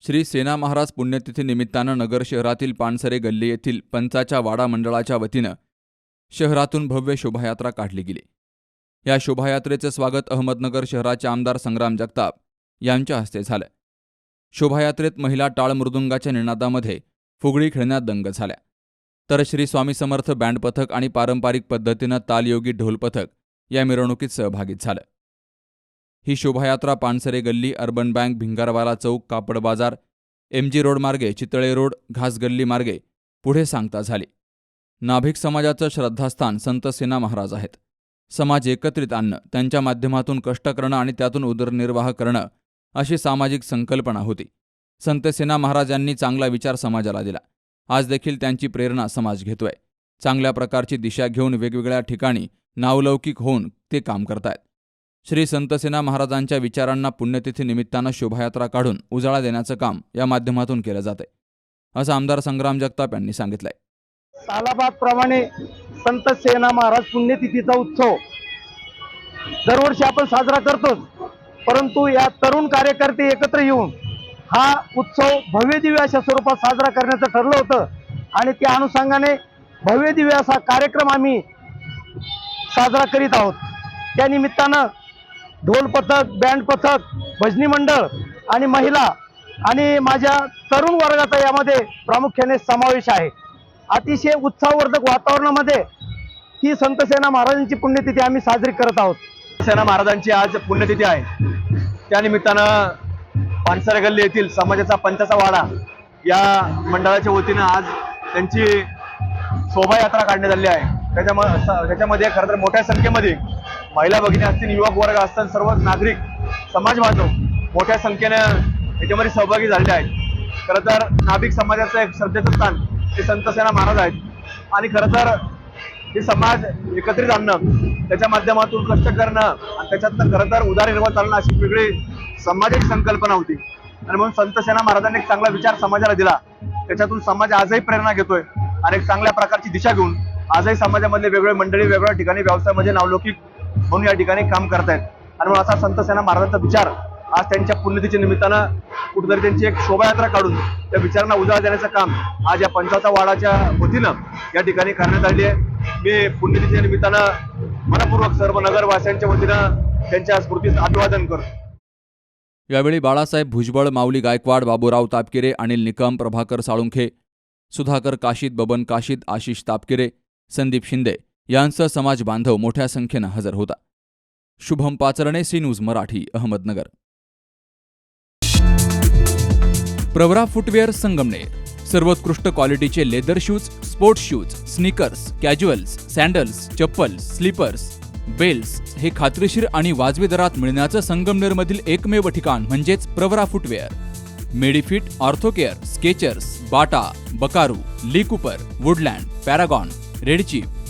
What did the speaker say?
श्री सेना महाराज पुण्यतिथी निमित्तानं नगर शहरातील पानसरे गल्ली येथील पंचाच्या वाडा मंडळाच्या वतीनं शहरातून भव्य शोभायात्रा काढली गेली. या शोभायात्रेचं स्वागत अहमदनगर शहराचे आमदार संग्राम जगताप यांच्या हस्ते झालं. शोभायात्रेत महिला टाळ मृदुंगाच्या निनादामध्ये फुगडी खेळण्यात दंग झाल्या. तर श्री स्वामी समर्थ बँड पथक आणि पारंपरिक पद्धतीनं तालयोगी ढोल पथक या मिरवणुकीत सहभागी झालं. ही शोभायात्रा पानसरे गल्ली अर्बन बँक भिंगारवाला चौक कापड बाजार एम जी रोड मार्गे चितळे रोड घासगल्ली मार्गे पुढे सांगता झाली. नाभिक समाजाचं श्रद्धास्थान संत सेना महाराज आहेत. समाज एकत्रित आणणं त्यांच्या माध्यमातून कष्ट करणं आणि त्यातून उदरनिर्वाह करणं अशी सामाजिक संकल्पना होती. संत सेना महाराज यांनी चांगला विचार समाजाला दिला. आज देखील त्यांची प्रेरणा समाज घेतोय. चांगल्या प्रकारची दिशा घेऊन वेगवेगळ्या ठिकाणी नावलौकिक होऊन ते काम करतायत. श्री संतसेना महाराजांच्या विचारांना पुण्यतिथी निमित्तानं शोभायात्रा काढून उजाळा देण्याचं काम या माध्यमातून केलं जातंय असं आमदार संग्राम जगताप यांनी सांगितलंय. सालाबादप्रमाणे संत सेना महाराज पुण्यतिथीचा उत्सव दरवर्षी आपण साजरा करतोच परंतु या तरुण कार्यकर्ते एकत्र येऊन हा उत्सव भव्य दिव्य अशा स्वरूपात साजरा करण्याचं ठरलं होतं आणि त्या अनुषंगाने भव्य दिव्य असा कार्यक्रम आम्ही साजरा करीत आहोत. त्या निमित्तानं ढोल पथक बँड पथक भजनी मंडळ आणि महिला आणि माझ्या तरुण वर्गाचा यामध्ये प्रामुख्याने समावेश आहे. अतिशय उत्साहवर्धक वातावरणामध्ये ही संत सेना महाराजांची पुण्यतिथी आम्ही साजरी करत आहोत. सेना महाराजांची आज पुण्यतिथी आहे. त्यानिमित्तानं पानसरे गल्ली येथील समाजाचा पंचाचा वाडा या मंडळाच्या वतीनं आज त्यांची शोभायात्रा काढण्यात आली आहे. त्याच्यामध्ये त्याच्यामध्ये खरं तर मोठ्या संख्येमध्ये महिला भगिनी असतील युवक वर्ग असतील सर्व नागरिक समाज बांधव मोठ्या संख्येनं याच्यामध्ये सहभागी झालेले आहेत. खरं तर नाभिक समाजाचं एक श्रद्धेचं स्थान हे संत सेना महाराज आहेत. आणि खरं तर हे समाज एकत्रित आणणं त्याच्या माध्यमातून कष्ट करणं आणि त्याच्यातनं खरं तर उदारनिर्वाह चालणं अशी वेगळी सामाजिक संकल्पना होती. आणि म्हणून संत सेना महाराजांनी एक चांगला विचार समाजाला दिला. त्याच्यातून समाज आजही प्रेरणा घेतोय आणि एक चांगल्या प्रकारची दिशा घेऊन आजही समाजामधले वेगवेगळे मंडळी वेगवेगळ्या ठिकाणी व्यवसायामध्ये नावलौकिक म्हणून या ठिकाणी काम करतायत. आणि म्हणून असा संत सेना महाराजांचा विचार आज त्यांच्या पुण्यतिथीच्या निमित्तानं कुठेतरी त्यांची एक शोभायात्रा काढून त्या विचारांना उजाळा देण्याचं काम आज या पंचाचा वाडाच्या वतीनं या ठिकाणी करण्यात आली आहे. मी पुण्यतिथीच्या निमित्तानं मनपूर्वक सर्व नगरवासियांच्या वतीनं त्यांच्या स्मृतीस अभिवादन करतो. यावेळी बाळासाहेब भुजबळ माऊली गायकवाड बाबूराव तापकिरे अनिल निकम प्रभाकर साळुंखे सुधाकर काशीद बबन काशीद आशिष तापकिरे संदीप शिंदे यांसह समाज बांधव मोठ्या संख्येनं हजर होता. Shubham Pacharne C news Marathi Ahmednagar. Pravara footwear Sangamner. सर्वोत्कृष्ट क्वालिटीचे leather shoes sports shoes sneakers casuals sandals chappals slippers belts हे खात्रीशीर आणि वाजवी दरात मिळण्याचं संगमनेरमधील एकमेव ठिकाण म्हणजेच Pravara footwear. Medifit Orthocare Skechers Bata Buckaroo Lee Cooper Woodland Paragon Red Chief